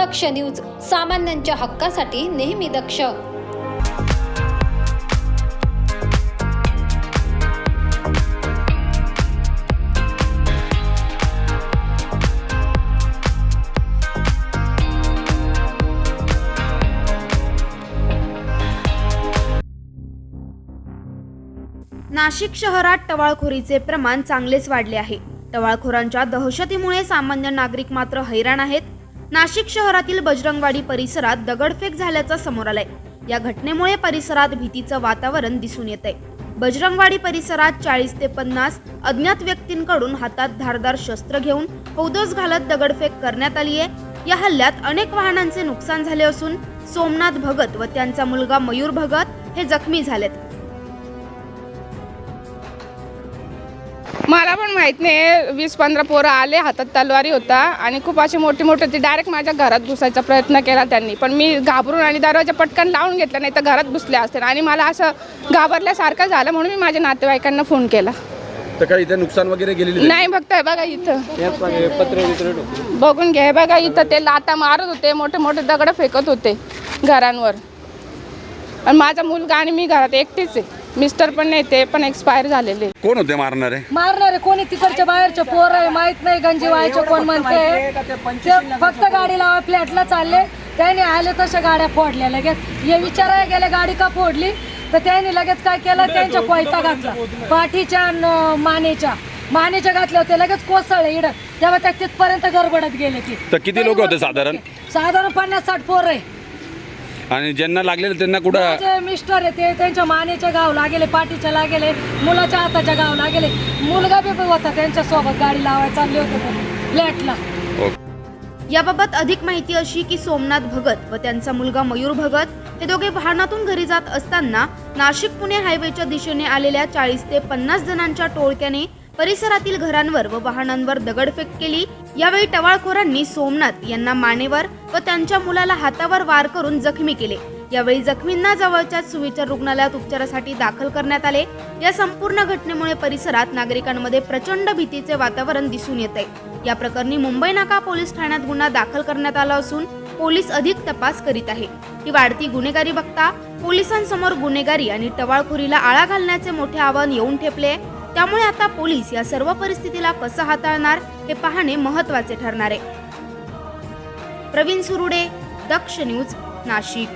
दक्ष news सामान्यांच्या हक्कासाठी नेहमी दक्ष. नाशिक शहरात टवाळखोरीचे प्रमाण चांगलेच वाढले आहे. टवाळखोरांच्या दहशतीमुळे सामान्य नागरिक मात्र हैराण आहेत. नाशिक शहरातील बजरंगवाडी परिसरात दगडफेक झाल्याचं समोर आलंय. या घटनेमुळे परिसरात भीतीचं वातावरण दिसून येत आहे बजरंगवाडी परिसरात चाळीस ते पन्नास अज्ञात व्यक्तींकडून हातात धारदार शस्त्र घेऊन हौदोस घालत दगडफेक करण्यात आली आहे. या हल्ल्यात अनेक वाहनांचे नुकसान झाले असून सोमनाथ भगत व त्यांचा मुलगा मयूर भगत हे जखमी झालेत. मला पण माहीत नाही. वीस पंधरा पोरं आले हातात तलवारी होता आणि खूप असे मोठे मोठे ते डायरेक्ट माझ्या घरात घुसायचा प्रयत्न केला त्यांनी. पण मी घाबरून आणि दरवाजा पटकन लावून घेतला नाही तर घरात घुसले असते. आणि मला असं घाबरल्यासारखं झालं म्हणून मी माझ्या नातेवाईकांना फोन केला. तर काही इथे नुकसान वगैरे गेलेली नाही बघताय बघा इथं. बघून घे बघा इथं ते लाता मारत होते मोठे मोठे दगड फेकत होते घरांवर. आणि माझा मुलगा आणि मी घरात एकटीच आहे. मिस्टर पण नाही ते पण एक्सपायर झालेले. कोण होते मारणारे? मारणारे कोणी? तिकडच्या बाहेरचे पोर आहे माहीत नाही गंजी व्हायचे कोण म्हणते. ते फक्त गाडी लावा फ्लॅटला चालले त्याने आले तशा गाड्या फोडल्या लगेच. हे विचारायला गेले गाडी का फोडली? तर त्याने लगेच काय केलं? त्यांच्या कोयता घातला. पाठीच्या मानेच्या. मानेच्या घातल्या होत्या लगेच कोसळले इड तेव्हा त्या तिथपर्यंत गडबडत गेले ती. तर किती लोक होते साधारण? साधारण पन्नास साठ पोर आहे. आणि ज्यांना लागलेले त्यांना कुठं माझे मिस्टर आहे ते त्यांच्या मानेच्या गाव लागेले पाठीच्या लागेले मुलाच्या हाताच्या गाव लागेले. मुलगा बी होता त्यांच्यासोबत गाडी लावायला चालले होते फ्लॅटला. याबाबत अधिक माहिती अशी की सोमनाथ भगत व त्यांचा मुलगा मयूर भगत हे दोघे वाहनातून घरी जात असताना नाशिक पुणे हायवेच्या दिशेने आलेल्या चाळीस ते पन्नास जणांच्या टोळक्याने परिसरातील घरांवर व वाहनांवर दगडफेक केली. यावेळी टवाळखोरांनी सोमनाथ यांना मानेवर व त्यांच्या मुलाला हातावर वार करून जखमी केले. यावेळी जखमींना जवळच्या सुविचार रुग्णालयात उपचारासाठी दाखल करण्यात आले. या संपूर्ण घटनेमुळे परिसरात नागरिकांमध्ये प्रचंड भीतीचे वातावरण दिसून येत. आहे या प्रकरणी मुंबई नाका पोलीस ठाण्यात गुन्हा दाखल करण्यात आला असून पोलीस अधिक तपास करीत आहे. ही वाढती गुन्हेगारी बघता पोलिसांसमोर गुन्हेगारी आणि टवाळखोरीला आळा घालण्याचे मोठे आव्हान येऊन ठेपले आहे. त्यामुळे आता पोलीस या सर्व परिस्थितीला कसं हाताळणार हे पाहणे महत्त्वाचे ठरणार आहे. प्रवीण सुरुडे दक्ष न्यूज नाशिक.